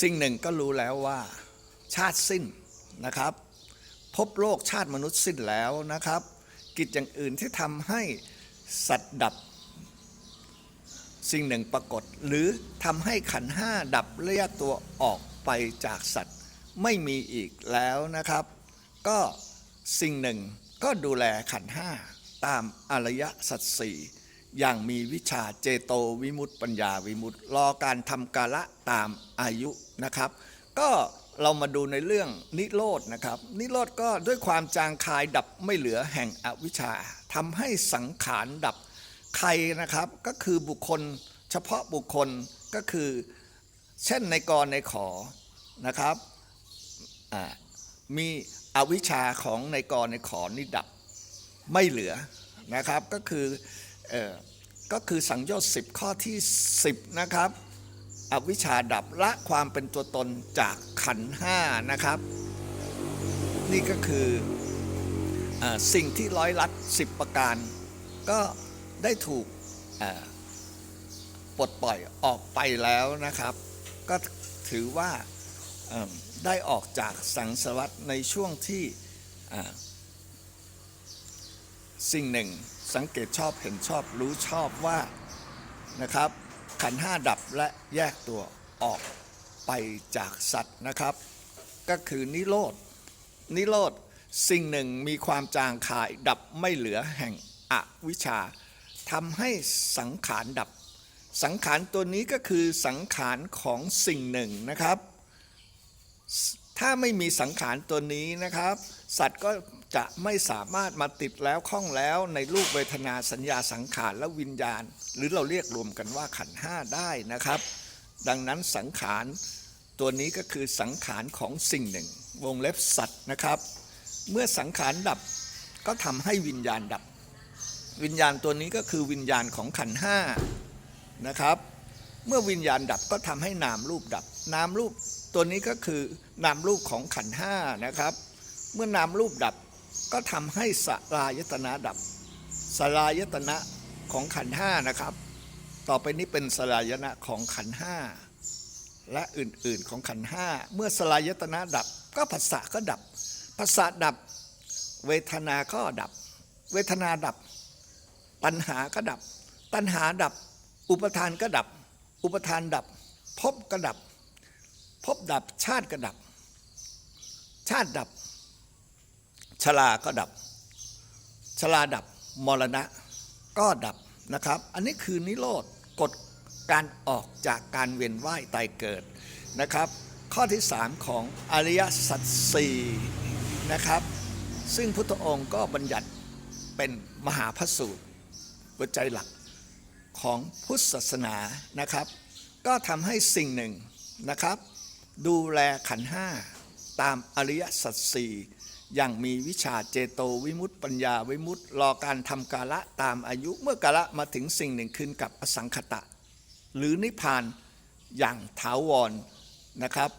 สิ่งหนึ่งก็รู้แล้วว่า ชาติสิ้นนะครับ พบโลกชาติมนุษย์สิ้นแล้วนะครับ กิจอย่างอื่นที่ทำให้สัตว์ดับ สิ่งหนึ่งปรากฏ หรือทำให้ขันห้าดับเลียกตัวออกไปจากสัตว์ไม่มีอีกแล้วนะครับ ก็สิ่งหนึ่งก็ดูแลขันห้าตามอรยสัจสี่ อย่างมีวิชาเจโตวิมุตติปัญญาวิมุตติรอการทำกาละตามอายุนะครับ ก็เรามาดูในเรื่องนิโรธนะครับ นิโรธก็ด้วยความจางคายดับไม่เหลือแห่งอวิชชาทำให้สังขารดับใครนะครับก็คือบุคคลเฉพาะบุคคลก็คือ เช่นในกรในขอนะครับมีอวิชชาของในกรในขอนี่ดับไม่เหลือนะครับก็คือ เออก็คือสังโยชน์10 ข้อที่ 10 นะครับ อวิชชาดับละความเป็นตัวตนจากขันห้านะครับ นี่ก็คืออสิ่งที่ร้อยลัดสิบประการ ก็ได้ถูกปลดปล่อยออกไปแล้วนะครับ ก็ถือว่าได้ออกจากสังสารวัตในช่วงที่ สิ่งหนึ่ง สังเกตชอบเห็นชอบรู้ชอบว่านะครับ ขันห้าดับและแยกตัวออกไปจากสัตว์นะครับ ก็คือนิโรธนิโรธสิ่งหนึ่งมีความจางคายดับไม่เหลือแห่งอวิชชาทำให้สังขารดับ สังขารตัวนี้ก็คือสังขารของสิ่งหนึ่งนะครับ ถ้าไม่มีสังขารตัวนี้นะครับ สัตว์ก็ จะไม่สามารถมาติดแล้วข้องแล้วในรูปเวทนาสัญญาสังขารและวิญญาณ หรือเราเรียกรวมกันว่าขันห้าได้นะครับ ดังนั้นสังขารตัวนี้ก็คือสังขารของสิ่งหนึ่ง วงเล็บสัตว์นะครับ เมื่อสังขารดับก็ทำให้วิญญาณดับ วิญญาณตัวนี้ก็คือวิญญาณของขันห้านะครับ เมื่อวิญญาณดับก็ทำให้นามรูปดับ นามรูปตัวนี้ก็คือนามรูปของขันห้านะครับ เมื่อนามรูปดับ ก็ทำให้สลายตนะดับสลายตนะของขันห้านะครับ ต่อไปนี้เป็นสลายตนะของขันห้าและอื่นๆของขันห้าเมื่อสลายตนะดับ ก็ภาษาก็ดับภาษาดับ เวทนาก็ดับ เวทนาดับ ตัณหาก็ดับ ตัณหาดับ อุปทานก็ดับ อุปทานดับภพก็ดับภพดับชาติก็ดับ ชาติดับ ชราก็ดับ ชราดับมรณะก็ดับนะครับ อันนี้คือนิโรธกฎการออกจากการเวียนว่ายตายเกิดนะครับ ข้อที่สามของอริยสัจสี่นะครับ ซึ่งพุทธองค์ก็บัญญัติเป็นมหาพสูตรหัวใจหลักของพุทธศาสนานะครับ ก็ทำให้สิ่งหนึ่งนะครับ ดูแลขันห้าตามอริยสัจสี่ อย่างมีวิชาเจโตวิมุตติปัญญาวิมุตติรอการทำกาละตามอายุเมื่อกาละมาถึงสิ่งหนึ่งขึ้นกับอสังขตะ หรือนิพพานอย่างถาวรนะครับ